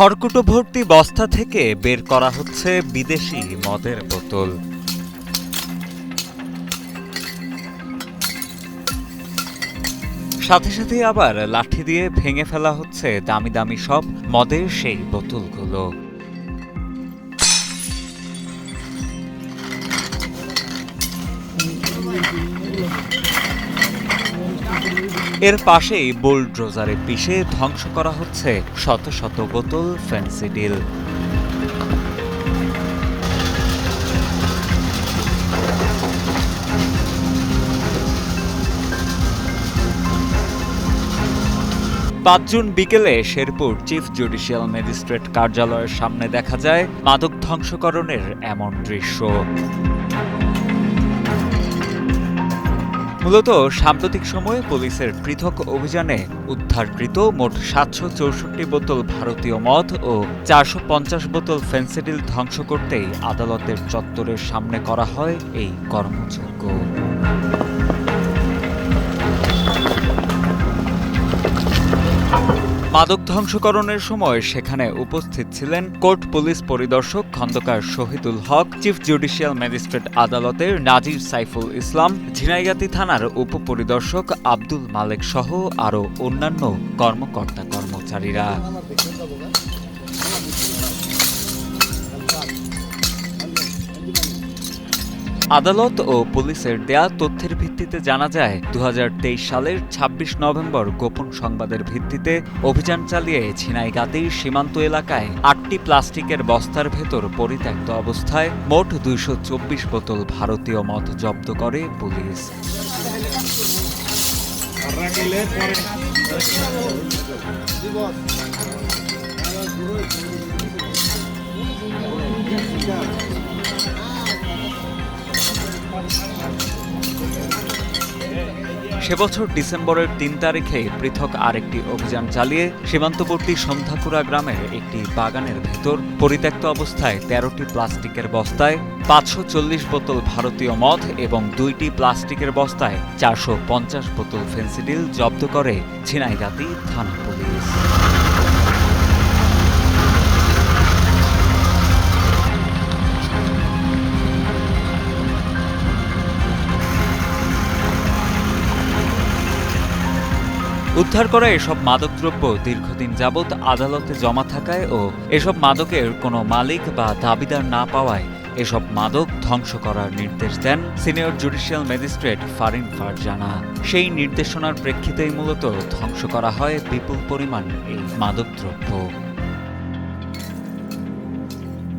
খড়কুটো ভর্তি বস্তা থেকে বের করা হচ্ছে বিদেশি মদের বোতল। সাথে সাথে আবার লাঠি দিয়ে ভেঙে ফেলা হচ্ছে দামি দামি সব মদের সেই বোতলগুলো। এর পাশেই বোল্ড্রোজারে পিষে ধ্বংস করা হচ্ছে শত শত বোতল ফেন্সিডিল পাঁচ জুন বিকেলে শেরপুর চিফ জুডিশিয়াল ম্যাজিস্ট্রেট কার্যালয়ের সামনে দেখা যায় মাদক ধ্বংসকরণের এমন দৃশ্য। মূলত সাম্প্রতিক সময়ে পুলিশের পৃথক অভিযানে উদ্ধারকৃত মোট সাতশো চৌষট্টি বোতল ভারতীয় মদ ও চারশো পঞ্চাশ বোতল ফেন্সিডিল ধ্বংস করতেই আদালতের চত্বরের সামনে করা হয় এই কর্মযজ্ঞ। মাদক ধ্বংসকরণের সময় সেখানে উপস্থিত ছিলেন কোর্ট পুলিশ পরিদর্শক Khandaker Shahidul Haque, chief judicial magistrate আদালতের নাজির সাইফুল ইসলাম, ঝিনাইগাতি থানার উপপরিদর্শক আব্দুল মালেক সহ আরও অন্যান্য কর্মকর্তা কর্মচারীরা আদালত ও পুলিশের দেয়া তথ্যের ভিত্তিতে জানা যায় দু হাজার তেইশ সালের ২৬ নভেম্বর গোপন সংবাদের ভিত্তিতে অভিযান চালিয়ে ছিনাইগাতির সীমান্ত এলাকায় আটটি প্লাস্টিকের বস্তার ভেতর পরিত্যক্ত অবস্থায় মোট দুইশো চব্বিশ বোতল ভারতীয় মদ জব্দ করে পুলিশ। সে বছর ডিসেম্বরের তিন তারিখে পৃথক আরেকটি অভিযান চালিয়ে সীমান্তবর্তী সন্ধ্যাপুরা গ্রামের একটি বাগানের ভেতর পরিত্যক্ত অবস্থায় তেরোটি প্লাস্টিকের বস্তায় পাঁচশো চল্লিশ বোতল ভারতীয় মদ এবং দুইটি প্লাস্টিকের বস্তায় চারশো পঞ্চাশ বোতল ফেন্সিডিল জব্দ করে ঝিনাইগাতি থানা পুলিশ। উদ্ধার করা এসব মাদকদ্রব্য দীর্ঘদিন যাবৎ আদালতে জমা থাকায় ও এসব মাদকের কোনো মালিক বা দাবিদার না পাওয়ায় এসব মাদক ধ্বংস করার নির্দেশ দেন senior judicial magistrate Farin Farzana. সেই নির্দেশনার প্রেক্ষিতেই মূলত ধ্বংস করা হয় বিপুল পরিমাণ এই মাদকদ্রব্য।